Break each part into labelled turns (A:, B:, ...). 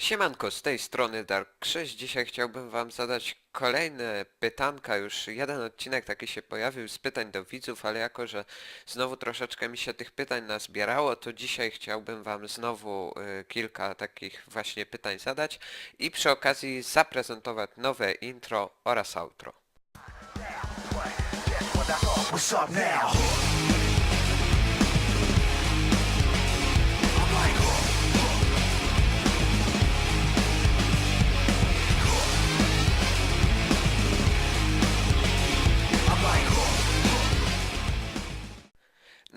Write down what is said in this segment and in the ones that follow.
A: Siemanko, z tej strony Dark Krzyś. Dzisiaj chciałbym wam zadać kolejne pytanka. Już jeden odcinek taki się pojawił z pytań do widzów, ale jako, że znowu troszeczkę mi się tych pytań nazbierało, to dzisiaj chciałbym wam znowu y, kilka takich właśnie pytań zadać i przy okazji zaprezentować nowe intro oraz outro.
B: What's up now?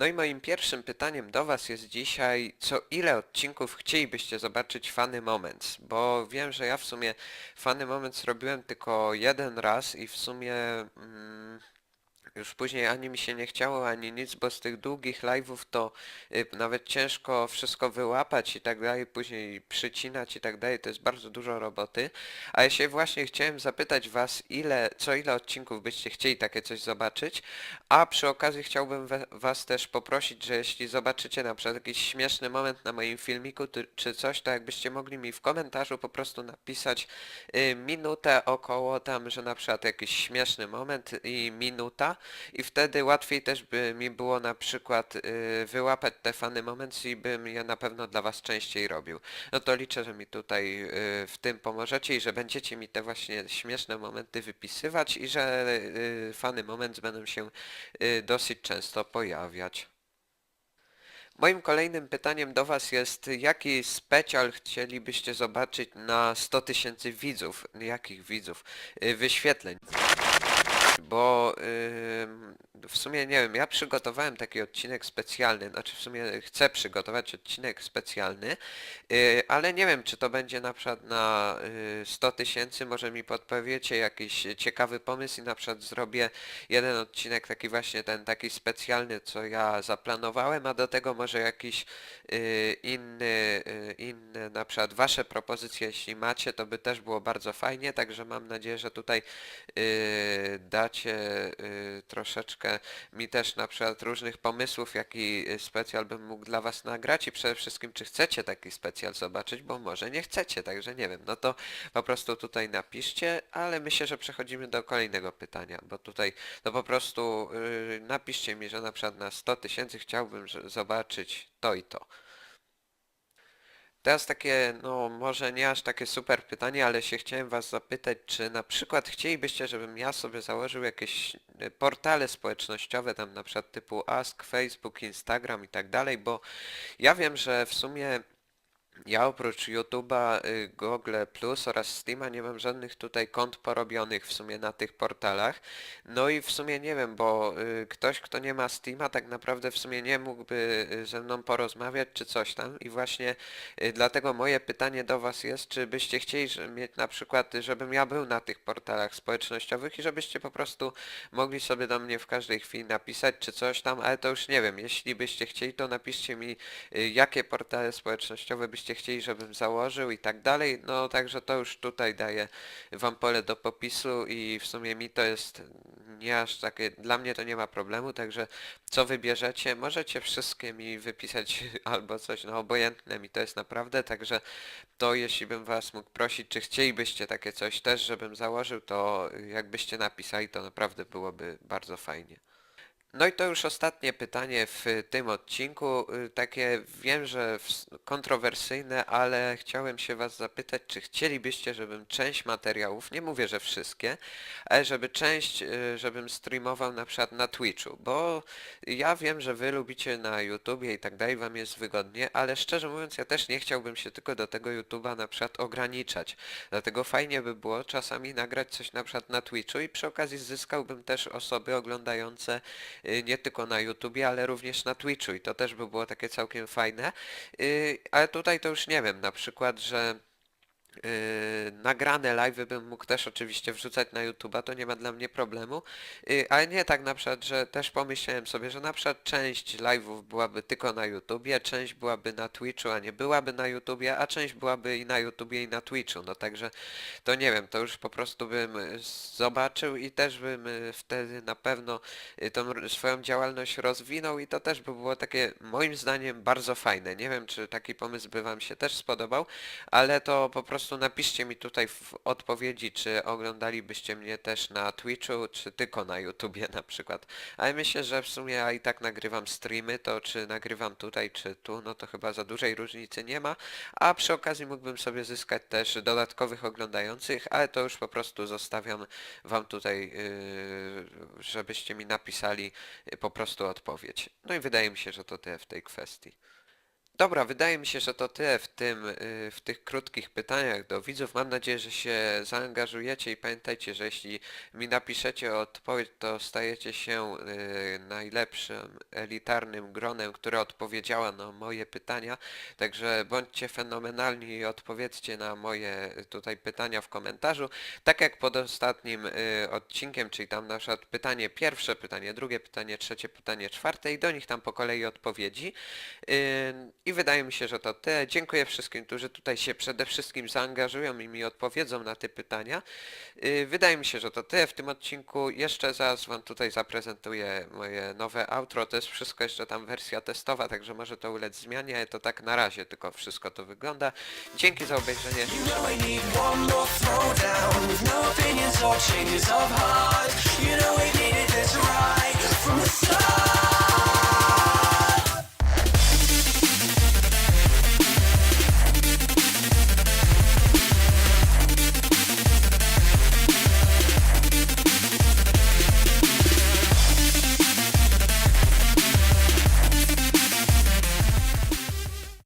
A: No i moim pierwszym pytaniem do Was jest dzisiaj, co ile odcinków chcielibyście zobaczyć Funny Moments? Bo wiem, że ja w sumie Funny Moments robiłem tylko jeden raz i w sumie mm, już później ani mi się nie chciało, ani nic, bo z tych długich live'ów to y, nawet ciężko wszystko wyłapać i tak dalej, później przycinać i tak dalej, to jest bardzo dużo roboty. A ja się właśnie chciałem zapytać was, ile, co ile odcinków byście chcieli takie coś zobaczyć, a przy okazji chciałbym was też poprosić, że jeśli zobaczycie na przykład jakiś śmieszny moment na moim filmiku czy coś, to jakbyście mogli mi w komentarzu po prostu napisać y, minutę około tam, że na przykład jakiś śmieszny moment i minuta i wtedy łatwiej też by mi było na przykład y, wyłapać te fany moments i bym je na pewno dla was częściej robił. No to liczę, że mi tutaj y, w tym pomożecie i że będziecie mi te właśnie śmieszne momenty wypisywać i że y, fany moments będą się dosyć często pojawiać. Moim kolejnym pytaniem do Was jest, jaki specjal chcielibyście zobaczyć na 100 tysięcy widzów? Jakich widzów? Y, Wyświetleń. Bo ym, w sumie nie wiem, ja przygotowałem taki odcinek specjalny, znaczy w sumie chcę przygotować odcinek specjalny, y, ale nie wiem, czy to będzie na przykład na y, 100 tysięcy, może mi podpowiecie jakiś ciekawy pomysł i na przykład zrobię jeden odcinek taki właśnie ten taki specjalny, co ja zaplanowałem, a do tego może jakiś y, inny, y, inny, na przykład wasze propozycje, jeśli macie, to by też było bardzo fajnie, także mam nadzieję, że tutaj y, dacie y, troszeczkę mi też na przykład różnych pomysłów, jaki y, specjal bym mógł dla was nagrać i przede wszystkim, czy chcecie taki specjal zobaczyć, bo może nie chcecie, także nie wiem, no to po prostu tutaj napiszcie, ale myślę, że przechodzimy do kolejnego pytania, bo tutaj no po prostu y, napiszcie mi, że na przykład na 100 tysięcy chciałbym zobaczyć to i to. Teraz takie, no może nie aż takie super pytanie, ale się chciałem was zapytać, czy na przykład chcielibyście, żebym ja sobie założył jakieś e, portale społecznościowe, tam na przykład typu Ask, Facebook, Instagram i tak dalej, bo ja wiem, że w sumie ja oprócz YouTube'a, y, Google Plus oraz Steama nie mam żadnych tutaj kont porobionych w sumie na tych portalach. No i w sumie nie wiem, bo y, ktoś, kto nie ma Steama, tak naprawdę w sumie nie mógłby y, ze mną porozmawiać czy coś tam. I właśnie dlatego moje pytanie do Was jest, czy byście chcieli mieć na przykład, żebym ja był na tych portalach społecznościowych i żebyście po prostu mogli sobie do mnie w każdej chwili napisać czy coś tam, ale to już nie wiem. Jeśli byście chcieli, to napiszcie mi jakie portale społecznościowe byście chcieli, żebym założył i tak dalej. No także to już tutaj daję wam pole do popisu i w sumie mi to jest nie aż takie, dla mnie to nie ma problemu, także co wybierzecie, możecie wszystkie mi wypisać albo coś, no obojętne mi to jest naprawdę, także to jeśli bym was mógł prosić, czy chcielibyście takie coś też, żebym założył, to jakbyście napisali, to naprawdę byłoby bardzo fajnie. No i to już ostatnie pytanie w tym odcinku. Y, Takie wiem, że kontrowersyjne, ale chciałem się Was zapytać, czy chcielibyście, żebym część materiałów, nie mówię, że wszystkie, ale żeby część, y, żebym streamował na przykład na Twitchu, bo ja wiem, że Wy lubicie na YouTubie i tak dalej, Wam jest wygodnie, ale szczerze mówiąc, ja też nie chciałbym się tylko do tego YouTuba na przykład ograniczać. Dlatego fajnie by było czasami nagrać coś na przykład na Twitchu i przy okazji zyskałbym też osoby oglądające nie tylko na YouTubie, ale również na Twitchu i to też by było takie całkiem fajne. Y, Ale tutaj to już nie wiem, na przykład, że Yy, nagrane live'y bym mógł też oczywiście wrzucać na YouTube'a, to nie ma dla mnie problemu, yy, ale nie tak na przykład, że też pomyślałem sobie, że na przykład część live'ów byłaby tylko na YouTubie, część byłaby na Twitchu, a nie byłaby na YouTubie, a część byłaby i na YouTubie i na Twitchu, no także to nie wiem, to już po prostu bym y, zobaczył i też bym y, wtedy na pewno y, tą swoją działalność rozwinął i to też by było takie moim zdaniem bardzo fajne. Nie wiem, czy taki pomysł by wam się też spodobał, ale to po prostu napiszcie mi tutaj w odpowiedzi, czy oglądalibyście mnie też na Twitchu, czy tylko na YouTubie na przykład. Ale myślę, że w sumie ja i tak nagrywam streamy, to czy nagrywam tutaj, czy tu, no to chyba za dużej różnicy nie ma. A przy okazji mógłbym sobie zyskać też dodatkowych oglądających, ale to już po prostu zostawiam wam tutaj, yy, żebyście mi napisali po prostu odpowiedź. No i wydaje mi się, że to tyle w tej kwestii. Dobra, wydaje mi się, że to tyle w tym, y, w tych krótkich pytaniach do widzów. Mam nadzieję, że się zaangażujecie i pamiętajcie, że jeśli mi napiszecie odpowiedź, to stajecie się y, najlepszym elitarnym gronem, które odpowiedziała na moje pytania. Także bądźcie fenomenalni i odpowiedzcie na moje y, tutaj pytania w komentarzu. Tak jak pod ostatnim odcinkiem, czyli tam na przykład pytanie pierwsze, pytanie drugie, pytanie trzecie, pytanie czwarte i do nich tam po kolei odpowiedzi. I wydaje mi się, że to tyle. Dziękuję wszystkim, którzy tutaj się przede wszystkim zaangażują i mi odpowiedzą na te pytania. Yy, Wydaje mi się, że to tyle w tym odcinku. Jeszcze zaraz wam tutaj zaprezentuję moje nowe outro. To jest wszystko jeszcze tam wersja testowa, także może to ulec zmianie, to tak na razie tylko wszystko to wygląda. Dzięki za obejrzenie.